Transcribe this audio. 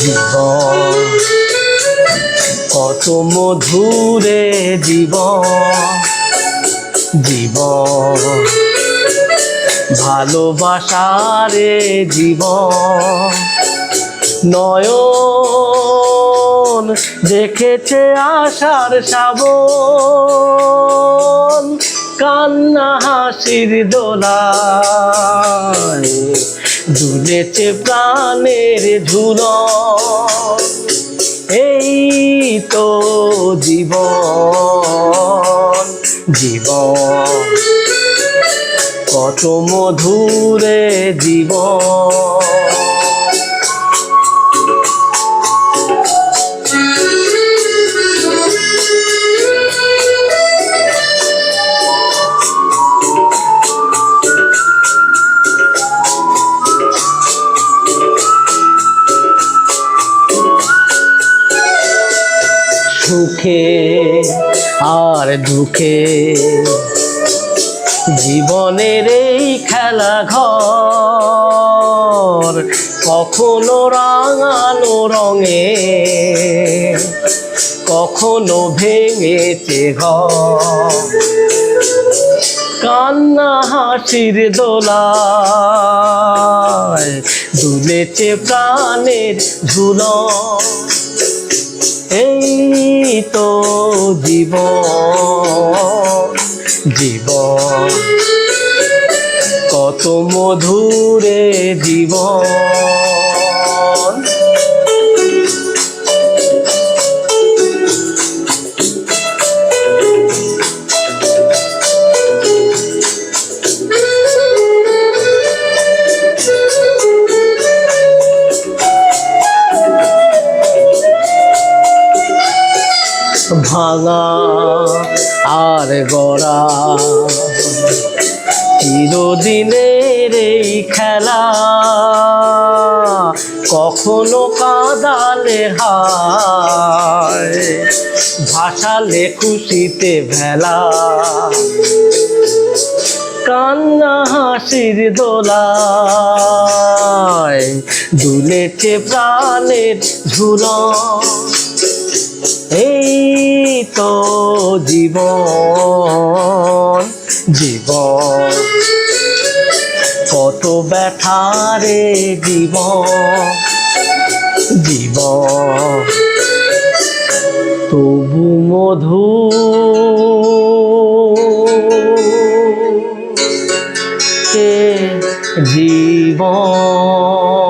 জীবন কত মধুরে জীবন জীবন। ভালোবাসারে জীবন। নয়ন দেখেছে আশার শ্রাবণ। কান্না হাসির দোলায় দুলেছে প্রাণের ঝুলন। এই তো জীবন। জীবন। কত মধুরে জীবন। সুখে আর দুঃখে। জীবনের এই খেলা ঘর কখনো রাঙানো রঙে, কখনো ভেঙেছে ঘর। কান্না হাসির দোলায় দুলেছে প্রাণের ঝুলন। এই তো জীব জীব কত মধুরে জীবন। ভাঙা আর গড়া। চিরদিনের এই খেলা কখনো কাদালে হায়, ভাসালে খুশিতে ভেলা। কান্না হাসির দোলায়, দুলেছে প্রাণের ঝুলন। এই তো জীবন জীবন। কত ব্যথারে জীবন জীবন। তবু মধু। জীবন?